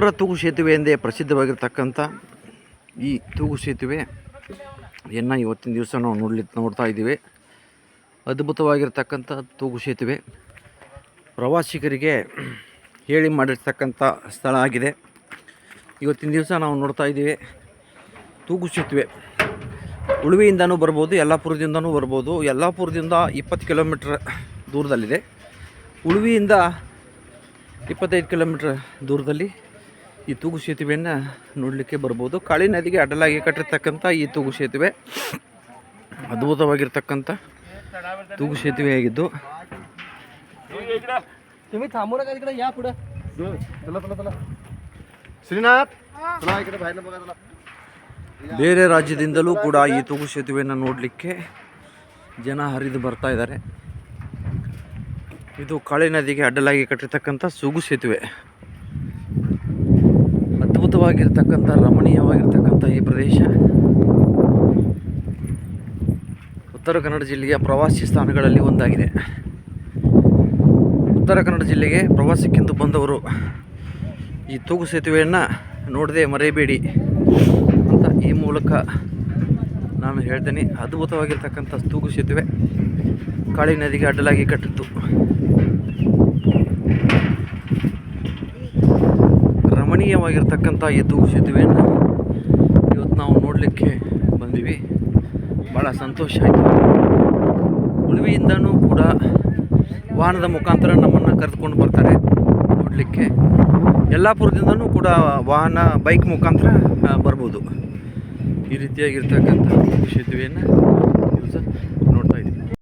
ಅವರ ತೂಗು ಸೇತುವೆ ಎಂದೇ ಪ್ರಸಿದ್ಧವಾಗಿರ್ತಕ್ಕಂಥ ಈ ತೂಗು ಸೇತುವೆಯನ್ನು ಇವತ್ತಿನ ದಿವಸ ನಾವು ನೋಡಲಿ ನೋಡ್ತಾ ಇದ್ದೀವಿ. ಅದ್ಭುತವಾಗಿರ್ತಕ್ಕಂಥ ತೂಗು ಸೇತುವೆ. ಪ್ರವಾಸಿಗರಿಗೆ ಹೇಳಿ ಮಾಡಿರ್ತಕ್ಕಂಥ ಸ್ಥಳ ಆಗಿದೆ. ಇವತ್ತಿನ ದಿವಸ ನಾವು ನೋಡ್ತಾ ಇದ್ದೀವಿ. ತೂಗು ಸೇತುವೆ. ಉಳುವೆಯಿಂದನೂ ಬರ್ಬೋದು, ಯಲ್ಲಾಪುರದಿಂದನೂ ಬರ್ಬೋದು. ಯಲ್ಲಾಪುರದಿಂದ ಇಪ್ಪತ್ತು ಕಿಲೋಮೀಟ್ರ್ ದೂರದಲ್ಲಿದೆ. ಉಳುವೆಯಿಂದ ಇಪ್ಪತ್ತೈದು ಕಿಲೋಮೀಟ್ರ್ ದೂರದಲ್ಲಿ ಈ ತೂಗು ಸೇತುವೆಯನ್ನು ನೋಡಲಿಕ್ಕೆ ಬರ್ಬೋದು. ಕಾಳಿ ನದಿಗೆ ಅಡ್ಡಲಾಗಿ ಕಟ್ಟಿರ್ತಕ್ಕಂಥ ಈ ತೂಗು ಸೇತುವೆ. ಅದ್ಭುತವಾಗಿರ್ತಕ್ಕಂಥ ತೂಗು ಸೇತುವೆ ಆಗಿದ್ದು. ಬೇರೆ ರಾಜ್ಯದಿಂದಲೂ ಕೂಡ ಈ ತೂಗು ಸೇತುವೆಯನ್ನು ನೋಡಲಿಕ್ಕೆ ಜನ ಹರಿದು ಬರ್ತಾ ಇದ್ದಾರೆ. ಇದು ಕಾಳಿ ನದಿಗೆ ಅಡ್ಡಲಾಗಿ ಕಟ್ಟಿರ್ತಕ್ಕಂಥ ಸೂಗು ಸೇತುವೆ. ಅದ್ಭುತವಾಗಿರ್ತಕ್ಕಂಥ ರಮಣೀಯವಾಗಿರ್ತಕ್ಕಂಥ ಈ ಪ್ರದೇಶ. ಉತ್ತರ ಕನ್ನಡ ಜಿಲ್ಲೆಯ ಪ್ರವಾಸಿ ಸ್ಥಾನಗಳಲ್ಲಿ ಒಂದಾಗಿದೆ. ಉತ್ತರ ಕನ್ನಡ ಜಿಲ್ಲೆಗೆ ಪ್ರವಾಸಕ್ಕೆಂದು ಬಂದವರು ಈ ತೂಗು ಸೇತುವೆಯನ್ನು ನೋಡದೆ ಮರೆಯಬೇಡಿ ಅಂತ ಈ ಮೂಲಕ ನಾನು ಹೇಳ್ತೇನೆ. ಅದ್ಭುತವಾಗಿರ್ತಕ್ಕಂಥ ತೂಗು ಸೇತುವೆ ಕಾಳಿ ನದಿಗೆ ಅಡ್ಡಲಾಗಿ ಕಟ್ಟಿದ್ದು ರಮಣೀಯವಾಗಿರ್ತಕ್ಕಂಥ ಎದ್ದು ಸೇತುವೆಯನ್ನು ಇವತ್ತು ನಾವು ನೋಡಲಿಕ್ಕೆ ಬಂದೀವಿ. ಭಾಳ ಸಂತೋಷ ಆಯಿತು. ಉಳುವಿಯಿಂದನೂ ಕೂಡ ವಾಹನದ ಮುಖಾಂತರ ನಮ್ಮನ್ನು ಕರೆದುಕೊಂಡು ಬರ್ತಾರೆ ನೋಡಲಿಕ್ಕೆ. ಯಲ್ಲಾಪುರದಿಂದನೂ ಕೂಡ ವಾಹನ ಬೈಕ್ ಮುಖಾಂತರ ಬರ್ಬೋದು. ಈ ರೀತಿಯಾಗಿರ್ತಕ್ಕಂಥ ಸೇತುವೆಯನ್ನು